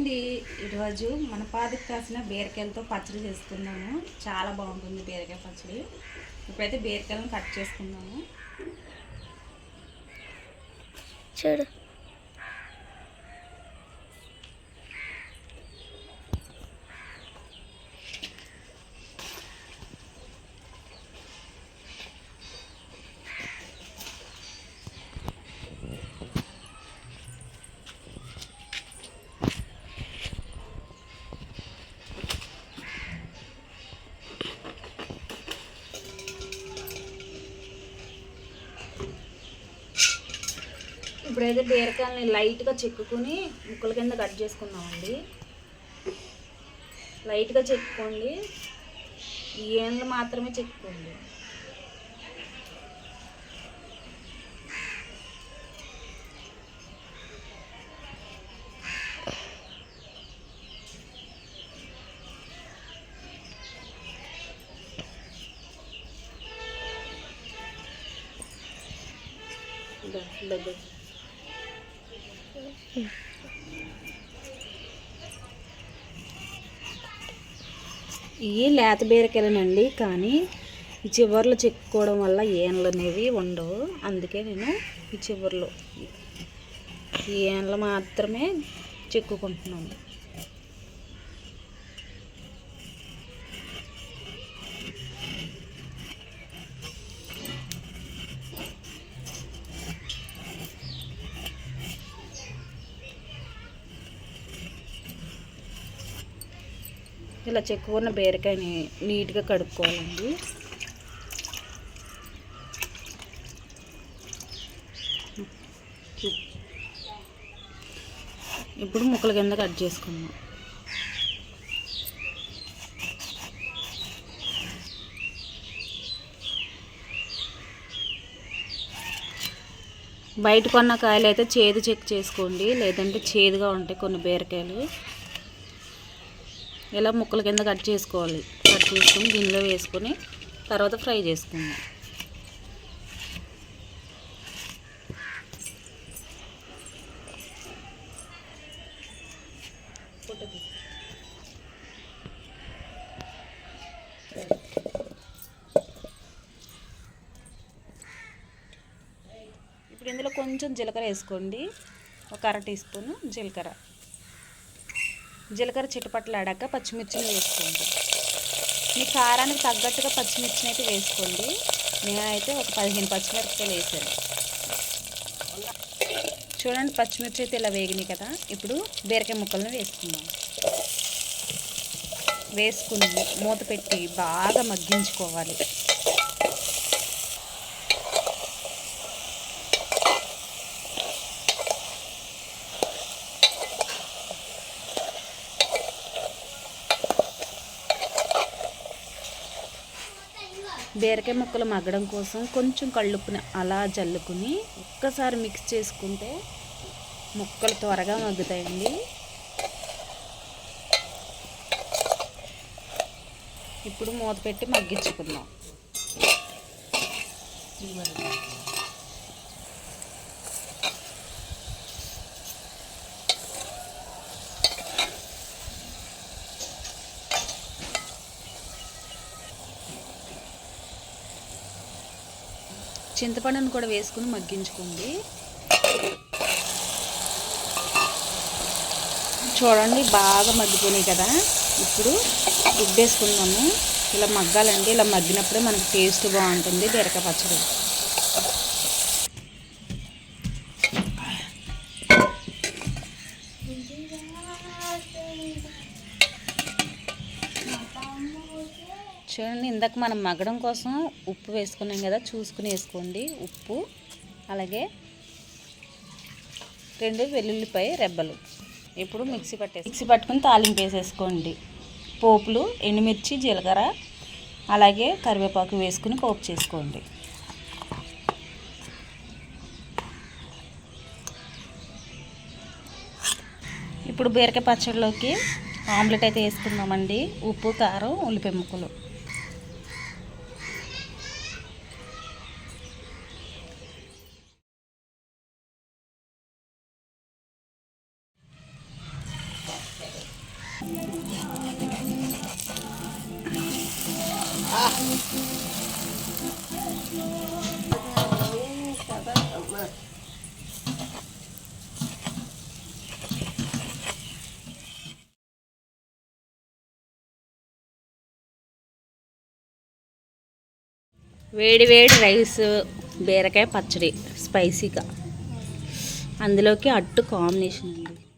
అండి ఈరోజు మన పాదికి కాసిన బీరకాయలతో పచ్చడి చేసుకున్నాము చాలా బాగుంటుంది బీరకాయ పచ్చడి. ఇప్పుడైతే బీరకాయలను కట్ చేసుకుందాము. చూడు. ఇప్పుడైతే బీరకాయలని లైట్గా చెక్కుని ముక్కల కింద కట్ చేసుకుందామండి. లైట్గా చెక్కుకోండి. ఈ ఏండ్లు మాత్రమే చెక్కుకోండి. దగ్గర ఇవి లేత బీరకాయలనండి కానీ ఈ చివర్లు చెక్కుకోవడం వల్ల ఏన్లు అనేవి ఉండవు. అందుకే నేను ఈ చివర్లు ఈ ఏన్లు మాత్రమే చెక్కుకుంటున్నాను. ఇలా చెక్కుకున్న బీరకాయని నీట్గా కడుక్కోవాలండి. ఇప్పుడు ముక్కల కింద కట్ చేసుకుందాం. బయట కొన్న కాయలు అయితే చేదు చెక్ చేసుకోండి లేదంటే చేదుగా ఉంటాయి కొన్ని బీరకాయలు. ఇలా ముక్కల కింద కట్ చేసుకోవాలి. కట్ చేసుకుని గిన్నెలో వేసుకొని తర్వాత ఫ్రై చేసుకుందాం. ఇప్పుడు ఇందులో కొంచెం జీలకర్ర వేసుకోండి. ఒక అర టీ స్పూన్ జీలకర్ర. జీలకర్ర చిటపట్లు ఆడాక పచ్చిమిర్చిని వేసుకోండి. మీ కారానికి తగ్గట్టుగా పచ్చిమిర్చిని అయితే వేసుకోండి. నేనైతే ఒక పదిహేను పచ్చిమిరపకాయలు వేసాను. చూడండి పచ్చిమిర్చి అయితే ఇలా వేగినాయి కదా. ఇప్పుడు బీరకాయ ముక్కలను వేసుకుందాం. వేసుకుని మూత పెట్టి బాగా మగ్గించుకోవాలి. బీరకాయ ముక్కలు మగ్గడం కోసం కొంచెం కళ్ళుప్పుని అలా జల్లుకుని ఒక్కసారి మిక్స్ చేసుకుంటే ముక్కలు త్వరగా మగ్గుతాయండి. ఇప్పుడు మూత పెట్టి మగ్గించుకుందాం. చింతపండును కూడా వేసుకుని మగ్గించుకోండి. చూడండి బాగా మగ్గిపోయినాయి కదా. ఇప్పుడు రుబ్బేసుకుందాము ఇలా మగ్గాలండి. ఇలా మగ్గినప్పుడే మనకి టేస్ట్ బాగుంటుంది. బీరకాయ పచ్చడి. చూడండి ఇందాక మనం మగ్గడం కోసం ఉప్పు వేసుకున్నాం కదా చూసుకుని వేసుకోండి. ఉప్పు అలాగే రెండు వెల్లుల్లిపాయ రెబ్బలు. ఇప్పుడు మిక్సీ పట్టే మిక్సీ పట్టుకుని తాలింపు వేసేసుకోండి. పోపులు ఎండుమిర్చి జీలకర్ర అలాగే కరివేపాకు వేసుకుని పోపు చేసుకోండి. ఇప్పుడు బీరకాయ పచ్చడిలోకి ఆమ్లెట్ అయితే వేసుకుందామండి. ఉప్పు కారం ఉల్లిపాయ వేడి వేడి రైస్ బీరకాయ పచ్చడి స్పైసీగా. అందులోకి అట్టు కాంబినేషన్ అండి